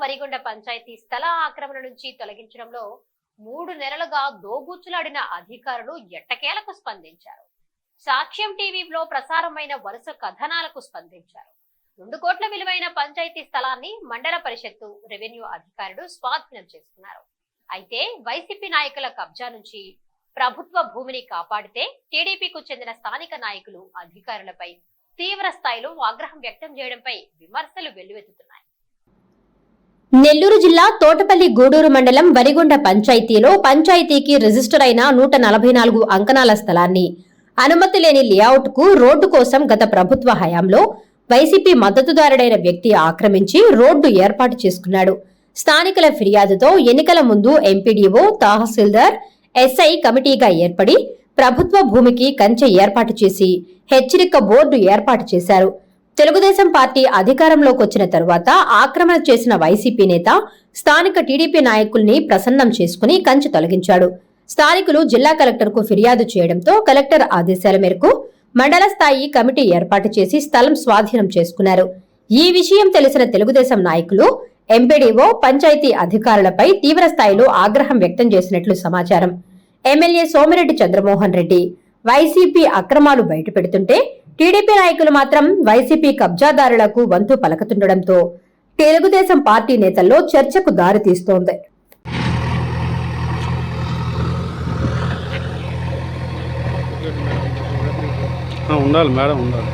వరిగొండ పంచాయతీ స్థల ఆక్రమణ నుంచి తొలగించడంలో మూడు నెలలుగా దోబూచులాడిన అధికారులు ఎట్టకేలకు స్పందించారు. సాక్ష్యం టీవీలో ప్రసారమైన వరుస కథనాలకు స్పందించారు. రెండు కోట్ల విలువైన పంచాయతీ స్థలాన్ని మండల పరిషత్తు రెవెన్యూ అధికారులు స్వాధీనం చేసుకున్నారు. అయితే వైసీపీ నాయకుల కబ్జా నుంచి ప్రభుత్వ భూమిని కాపాడితే టీడీపీకు చెందిన స్థానిక నాయకులు అధికారులపై తీవ్ర స్థాయిలో ఆగ్రహం వ్యక్తం చేయడంపై విమర్శలు వెల్లువెత్తుతున్నారు నెల్లూరు జిల్లా తోటపల్లి గూడూరు మండలం వరిగొండ పంచాయతీలో పంచాయతీకి రిజిస్టర్ అయిన నూట నలభై నాలుగు అంకణాల స్థలాన్ని అనుమతి లేని లేఅవుట్కు రోడ్డు కోసం గత ప్రభుత్వ హయాంలో వైసీపీ మద్దతుదారుడైన వ్యక్తి ఆక్రమించి రోడ్డు ఏర్పాటు చేసుకున్నాడు. స్థానికుల ఫిర్యాదుతో ఎన్నికల ముందు ఎంపీడీఓ తహసీల్దార్ ఎస్ఐ కమిటీగా ఏర్పడి ప్రభుత్వ భూమికి కంచె ఏర్పాటు చేసి హెచ్చరిక బోర్డు ఏర్పాటు చేశారు. తెలుగుదేశం పార్టీ అధికారంలోకి వచ్చిన తరువాత ఆక్రమణ చేసిన వైసీపీ నేత స్థానిక టీడీపీ నాయకుల్ని ప్రసన్నం చేసుకుని కంచి తొలగించాడు. స్థానికులు జిల్లా కలెక్టర్కు ఫిర్యాదు చేయడంతో కలెక్టర్ ఆదేశాల మేరకు మండల స్థాయి కమిటీ ఏర్పాటు చేసి స్థలం స్వాధీనం చేసుకున్నారు. ఈ విషయం తెలిసిన తెలుగుదేశం నాయకులు ఎంపీడీఓ పంచాయతీ అధికారులపై తీవ్ర స్థాయిలో ఆగ్రహం వ్యక్తం చేసినట్లు సమాచారం. ఎమ్మెల్యే సోమిరెడ్డి చంద్రమోహన్ రెడ్డి వైసీపీ అక్రమాలు బయటపెడుతుంటే టీడీపీ నాయకులు మాత్రం వైసీపీ కబ్జాదారులకు వంతు పలకతుండటంతో తెలుగుదేశం పార్టీ నేతల్లో చర్చకు దారితీస్తోంది ఉండాలి మేడం ఉండాలి.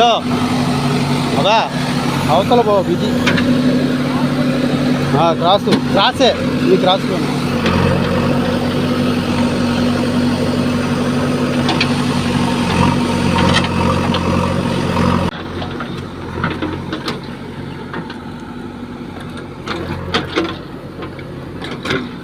దో అదా అవతల బాబు బిజీ. క్రాసు. క్రాసే. ఈ క్రాస్లో